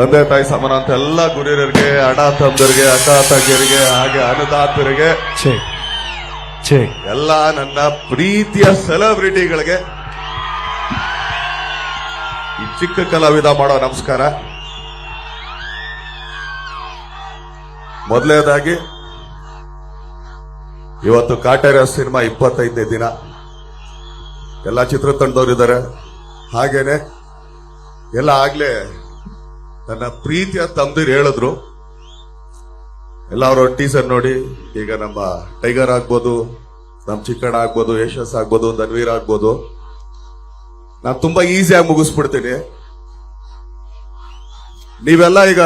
ತಂದೆ ತಾಯಿ ಸಮಾನ ಅಂತ ಎಲ್ಲ ಗುರಿಯರಿಗೆ ಅಣ್ಣ ತಮ್ಮದರಿಗೆ ಅಕ್ಕ ತಂಗಿಯರಿಗೆ ಹಾಗೆ ಅನುದಾತರಿಗೆ. ಎಲ್ಲ ನನ್ನ ಪ್ರೀತಿಯ ಸೆಲೆಬ್ರಿಟಿಗಳಿಗೆ ಈ ಚಿಕ್ಕ ಕಲಾವಿದ ಮಾಡೋ ನಮಸ್ಕಾರ. ಮೊದಲನೇದಾಗಿ ಇವತ್ತು ಕಾಟೇರ ಸಿನಿಮಾ ಇಪ್ಪತ್ತೈದನೇ ದಿನ. ಎಲ್ಲ ಚಿತ್ರತಂಡದವ್ರು ಇದ್ದಾರೆ ಹಾಗೇನೆ ಎಲ್ಲ ಆಗ್ಲೇ ನನ್ನ ಪ್ರೀತಿಯ ತಂದಿರು ಹೇಳಿದ್ರು. ಎಲ್ಲ ಅವರ ಟೀಸರ್ ನೋಡಿ, ಈಗ ನಮ್ಮ ಟೈಗರ್ ಆಗ್ಬೋದು, ನಮ್ಮ ಚಿಕ್ಕಣ್ಣ ಆಗ್ಬೋದು, ಯಶಸ್ ಆಗ್ಬೋದು ಧನ್ವೀರ್ ಆಗ್ಬೋದು. ನಾನು ತುಂಬಾ ಈಸಿಯಾಗಿ ಮುಗಿಸ್ಬಿಡ್ತೀನಿ. ನೀವೆಲ್ಲ ಈಗ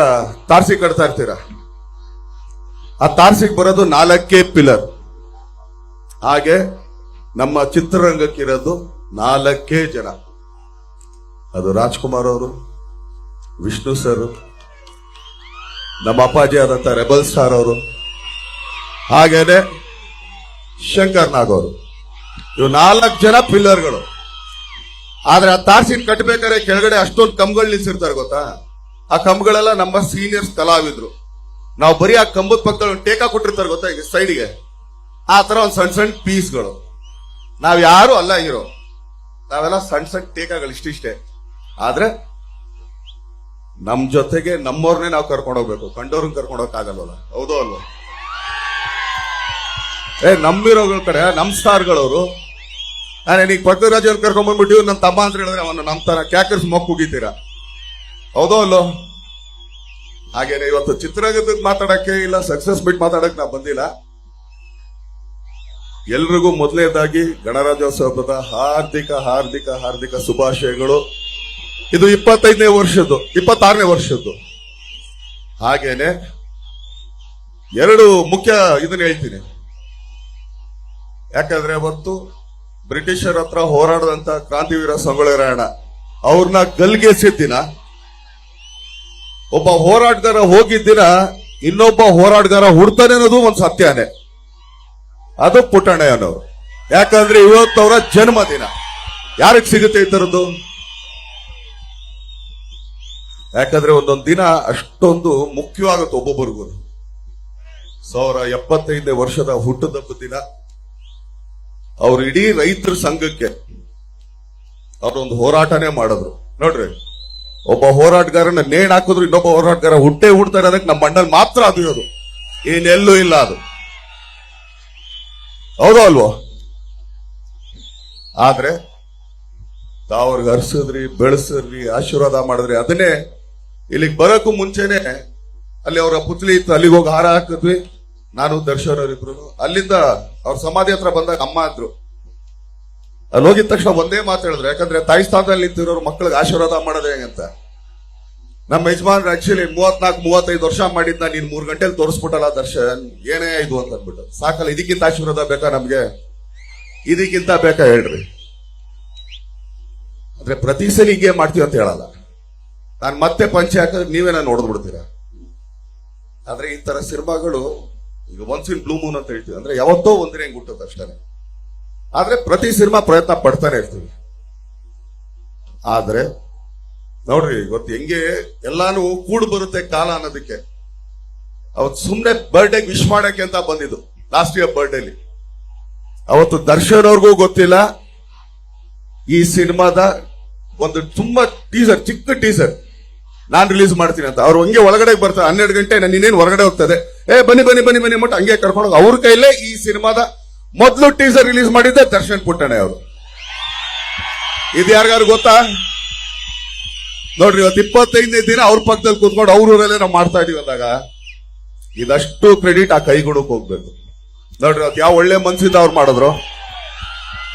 ತಾರ್ಸಿ ಕಟ್ತಾ ಇರ್ತೀರ? ಆ ತಾರ್ಸಿಗೆ ಬರೋದು ನಾಲ್ಕೇ ಪಿಲ್ಲರ್. ಹಾಗೆ ನಮ್ಮ ಚಿತ್ರರಂಗಕ್ಕಿರೋದು ನಾಲ್ಕೇ ಜನ. ಅದು ರಾಜ್ಕುಮಾರ್ ಅವರು ವಿಷ್ಣು ಸರ್, ನಮ್ಮ ಅಪ್ಪಾಜಿ ಆದಂತ ರೆಬಲ್ ಸ್ಟಾರ್ ಅವರು, ಹಾಗೇನೆ ಶಂಕರ್ ನಾಗ್ ಅವರು. ಇವು ನಾಲ್ಕು ಜನ ಪಿಲ್ಲರ್ಗಳು ಆದ್ರೆ ಆ ತಾರ್ಸಿನ ಕಟ್ಟಬೇಕಾದ್ರೆ ಕೆಳಗಡೆ ಅಷ್ಟೊಂದು ಕಂಬಗಳು ನಿಲ್ಸಿರ್ತಾರೆ ಗೊತ್ತಾ? ಆ ಕಂಬಗಳೆಲ್ಲ ನಮ್ಮ ಸೀನಿಯರ್ಸ್ ಕಲಾವಿದ್ರು. ನಾವು ಬರೀ ಆ ಕಂಬದ ಪಕ್ಕದಲ್ಲಿ ಟೇಕಾ ಕೊಟ್ಟಿರ್ತಾರೆ ಗೊತ್ತಾ ಈಗ ಸೈಡ್ಗೆ? ಆ ತರ ಒಂದು ಸಣ್ಣ ಸಣ್ಣ ಪೀಸ್ಗಳು. ನಾವ್ ಯಾರು ಅಲ್ಲ ಹೀರೋ. ನಾವೆಲ್ಲ ಸಣ್ಣ ಸಣ್ಣ ಟೇಕಾಗಳು ಇಷ್ಟಿಷ್ಟೇ ಆದ್ರೆ ನಮ್ ಜೊತೆಗೆ ನಮ್ಮವ್ರನ್ನೇ ನಾವು ಕರ್ಕೊಂಡು ಹೋಗ್ಬೇಕು. ಕಂಡವ್ರನ್ನ ಕರ್ಕೊಂಡು ಹೋಗಕ್ಕಾಗಲ್ವಲ್ಲ ಹೌದೋ ಅಲ್ವ? ಏ ನಮ್ಮಿರೋಗಳ ಕಡೆ, ನಮ್ ಸ್ಟಾರ್ಗಳವರು. ನಾನು ಈಗ ಪೃಥ್ವಿರಾಜ್ ಅವ್ರನ್ನ ಕರ್ಕೊಂಡ್ ಬಂದ್ಬಿಟ್ಟು ನನ್ನ ತಮ್ಮ ಅಂತ ಹೇಳಿದ್ರೆ ಅವನು ನಮ್ ತರ ಕ್ಯಾಕರ್ಸ್ ಮೊಕ್ ಹೋಗಿದ್ದೀರಾ ಹೌದೋ ಅಲ್ಲೋ ಹಾಗೇನೆ ಇವತ್ತು ಚಿತ್ರರಂಗದ ಮಾತಾಡಕ್ಕೆ ಇಲ್ಲ ಸಕ್ಸಸ್ ಬಿಟ್ ಮಾತಾಡಕ್ ನಾ ಬಂದಿಲ್ಲ. ಎಲ್ರಿಗೂ ಮೊದಲನೇದಾಗಿ ಗಣರಾಜ್ಯೋತ್ಸವದ ಹಾರ್ದಿಕ ಹಾರ್ದಿಕ ಹಾರ್ದಿಕ ಶುಭಾಶಯಗಳು. ಇದು ಇಪ್ಪತ್ತೈದನೇ ವರ್ಷದ್ದು, ಇಪ್ಪತ್ತಾರನೇ ವರ್ಷದ್ದು. ಹಾಗೇನೆ ಎರಡು ಮುಖ್ಯ ಇದನ್ನ ಹೇಳ್ತೀನಿ. ಯಾಕಂದ್ರೆ ಅವತ್ತು ಬ್ರಿಟಿಷರ ಹತ್ರ ಹೋರಾಡದಂತ ಕ್ರಾಂತಿವೀರ ಸಂಗೊಳ್ಳಿ ಅವ್ರನ್ನ ಗಲ್ಗೆಸಿದ ದಿನ, ಒಬ್ಬ ಹೋರಾಟಗಾರ ಹೋಗಿದ್ದ ದಿನ ಇನ್ನೊಬ್ಬ ಹೋರಾಟಗಾರ ಹುಡ್ತಾನೆ ಅನ್ನೋದು ಒಂದು ಸತ್ಯನೇ. ಅದು ಪುಟ್ಟಣ್ಣಯ್ಯನವರು ಯಾಕಂದ್ರೆ ಇವತ್ತವರ ಜನ್ಮದಿನ. ಯಾರಿಗೆ ಸಿಗುತ್ತೆ ಈ ತರದ್ದು? ಯಾಕಂದ್ರೆ ಒಂದೊಂದು ದಿನ ಅಷ್ಟೊಂದು ಮುಖ್ಯವಾಗುತ್ತೆ ಒಬ್ಬೊಬ್ಬರಿಗೂ. ಸಾವಿರ ಎಪ್ಪತ್ತೈದನೇ ವರ್ಷದ ಹುಟ್ಟದಪ್ಪ ದಿನ. ಅವ್ರ ಇಡೀ ರೈತರ ಸಂಘಕ್ಕೆ ಅವರೊಂದು ಹೋರಾಟನೇ ಮಾಡಿದ್ರು. ನೋಡ್ರಿ, ಒಬ್ಬ ಹೋರಾಟಗಾರನ ನೇಣ್ ಹಾಕಿದ್ರು, ಇನ್ನೊಬ್ಬ ಹೋರಾಟಗಾರ ಹುಟ್ಟೆ ಹುಡ್ತಾರೆ ಅದಕ್ಕೆ ನಮ್ಮ ಮಣ್ಣಲ್ಲಿ ಮಾತ್ರ ಅದು ಇರೋದು ಇನ್ನೆಲ್ಲೂ ಇಲ್ಲ ಅದು. ಹೌದೋ ಅಲ್ವೋ? ಆದ್ರೆ ತಾವ್ರಿಗೆ ಹರ್ಸಿದ್ರಿ, ಬೆಳೆಸಿದ್ರಿ, ಆಶೀರ್ವಾದ ಮಾಡಿದ್ರಿ, ಅದನ್ನೇ ಇಲ್ಲಿಗೆ ಬರೋಕ್ಕೂ ಮುಂಚೆನೆ ಅಲ್ಲಿ ಅವರ ಪುತ್ಲಿ ಇತ್ತು, ಅಲ್ಲಿಗೆ ಹೋಗಿ ಹಾರ ಹಾಕಿದ್ವಿ. ನಾನು ದರ್ಶನ್ ಅವರಿಬ್ರು ಅಲ್ಲಿಂದ ಅವ್ರ ಸಮಾಧಿ ಹತ್ರ ಬಂದಾಗ ಅಮ್ಮ ಅಂದ್ರು. ಅಲ್ಲಿ ಹೋಗಿದ ತಕ್ಷಣ ಒಂದೇ ಮಾತು ಹೇಳಿದ್ರು, ಯಾಕಂದ್ರೆ ತಾಯಿ ಸ್ಥಾನದಲ್ಲಿ ನಿಂತಿರೋರು ಮಕ್ಕಳಿಗೆ ಆಶೀರ್ವಾದ ಮಾಡೋದು ಹೆಂಗಂತ ನಮ್ಮ ಯಜಮಾನ್ರು ಆಕ್ಚುಲಿ ಮೂವತ್ನಾಲ್ಕು, ಮೂವತ್ತೈದು ವರ್ಷ ಮಾಡಿದ್ನ, ನೀನ್ ಮೂರು ಗಂಟೆಲಿ ತೋರಿಸ್ಬಿಟ್ಟಲ್ಲ ದರ್ಶನ್, ಏನೇ ಇದು ಅಂತ ಅಂದ್ಬಿಟ್ಟು ಸಾಕಲ್ಲ, ಇದಕ್ಕಿಂತ ಆಶೀರ್ವಾದ ಬೇಕಾ ನಮ್ಗೆ? ಇದಕ್ಕಿಂತ ಬೇಕಾ ಹೇಳ್ರಿ. ಅಂದ್ರೆ ಪ್ರತಿ ಸಲ ಹೀಗೆ ಮಾಡ್ತೀವಿ ಅಂತ ಹೇಳಲ್ಲ. ನಾನು ಮತ್ತೆ ಪಂಚೆ ಹಾಕಿದ್ರೆ ನೀವೇ ನಾನು ಹೊಡೆದ್ಬಿಡ್ತೀರಾ ಬಿಡ್ತೀರಾ? ಆದ್ರೆ ಈ ತರ ಸಿನಿಮಾಗಳು, ಈಗ ಒನ್ಸ್ ಇನ್ ಬ್ಲೂ ಮೂನ್ ಅಂತ ಹೇಳ್ತೀವಿ. ಅಂದ್ರೆ ಯಾವತ್ತೋ ಒಂದಿನ ಹೆಂಗ್ ಹುಟ್ಟುತ್ತೆ ಅಷ್ಟೇ ಆದ್ರೆ ಪ್ರತಿ ಸಿನಿಮಾ ಪ್ರಯತ್ನ ಪಡ್ತಾನೆ ಇರ್ತೀವಿ. ಆದ್ರೆ, ನೋಡ್ರಿ, ಇವತ್ತು ಹೆಂಗೆ ಎಲ್ಲಾನು ಕೂಡು ಬರುತ್ತೆ ಕಾಲ ಅನ್ನೋದಕ್ಕೆ. ಅವತ್ತು ಸುಮ್ನೆ ಬರ್ಡೇ ವಿಶ್ ಮಾಡಕ್ಕೆ ಅಂತ ಬಂದಿದ್ದು ಲಾಸ್ಟ್ ಇಯರ್ ಬರ್ಡೇಲಿ ಅವತ್ತು ದರ್ಶನ್ ಅವ್ರಿಗೂ ಗೊತ್ತಿಲ್ಲ. ಈ ಸಿನಿಮಾದ ಒಂದು ತುಂಬಾ ಟೀಸರ್ ಚಿಕ್ಕ ಟೀಸರ್ ನಾನ್ ರಿಲೀಸ್ ಮಾಡ್ತೀನಿ ಅಂತ. ಅವ್ರು ಹಂಗೆ ಒಳಗಡೆ ಬರ್ತಾರೆ. ಹನ್ನೆರಡು ಗಂಟೆ ನಾನು ಇನ್ನೇನು ಹೊರಗಡೆ ಹೋಗ್ತದೆ. ಏ, ಬನ್ನಿ ಬನ್ನಿ ಬನ್ನಿ ಬನ್ನಿ ಮಟ್ಟ ಹಂಗೆ ಕರ್ಕೊಂಡು ಹೋಗಿ. ಅವ್ರ ಕೈಲೇ ಈ ಸಿನಿಮಾದ ಮೊದಲು ಟೀಸರ್ ರಿಲೀಸ್ ಮಾಡಿದ್ದೆ ದರ್ಶನ್ ಪುಟ್ಟಣೆ ಅವರು. ಇದು ಯಾರಿಗಾರು ಗೊತ್ತಾ? ನೋಡ್ರಿ, ಇವತ್ತು ಇಪ್ಪತ್ತೈದನೇ ದಿನ ಅವ್ರ ಪಕ್ಕದಲ್ಲಿ ಕೂತ್ಕೊಂಡು ಅವ್ರ ಊರಲ್ಲೇ ನಾವು ಮಾಡ್ತಾ ಇದೀವಿ ಅಂದಾಗ ಇದಷ್ಟು ಕ್ರೆಡಿಟ್ ಆ ಕೈಗುಣಕ್ಕೆ ಹೋಗ್ಬೇಕು. ನೋಡ್ರಿ ಅವತ್ತು ಯಾವ ಒಳ್ಳೆ ಮನ್ಸಿಂದ ಅವ್ರು ಮಾಡಿದ್ರು.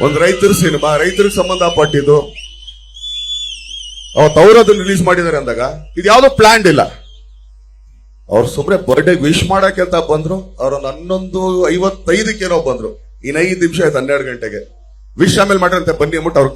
ಒಂದು ರೈತರ ಸಿನಿಮಾ, ರೈತರಿಗೆ ಸಂಬಂಧಪಟ್ಟಿದ್ದು. ಅವತ್ತು ಅವ್ರು ಅದನ್ನ ರಿಲೀಸ್ ಮಾಡಿದ್ದಾರೆ ಅಂದಾಗ, ಇದು ಯಾವ್ದು ಪ್ಲಾನ್ ಇಲ್ಲ. ಅವ್ರು ಸುಮ್ನೆ ಬರ್ಡೇ ವಿಶ್ ಮಾಡಕ್ಕೆ ಅಂತ ಬಂದ್ರು ಅವ್ರೊಂದು ಹನ್ನೊಂದು ಐವತ್ತೈದಕ್ಕೇನೋ ಬಂದ್ರು. ಇನ್ನೈದು ನಿಮಿಷ ಆಯ್ತು ಹನ್ನೆರಡು ಗಂಟೆಗೆ. ವಿಶ್ ಆಮೇಲೆ ಮಾಡ್ರಂತೆ ಬನ್ನಿ ಅಂದ್ಬಿಟ್ಟು ಅವ್ರಿಗೆ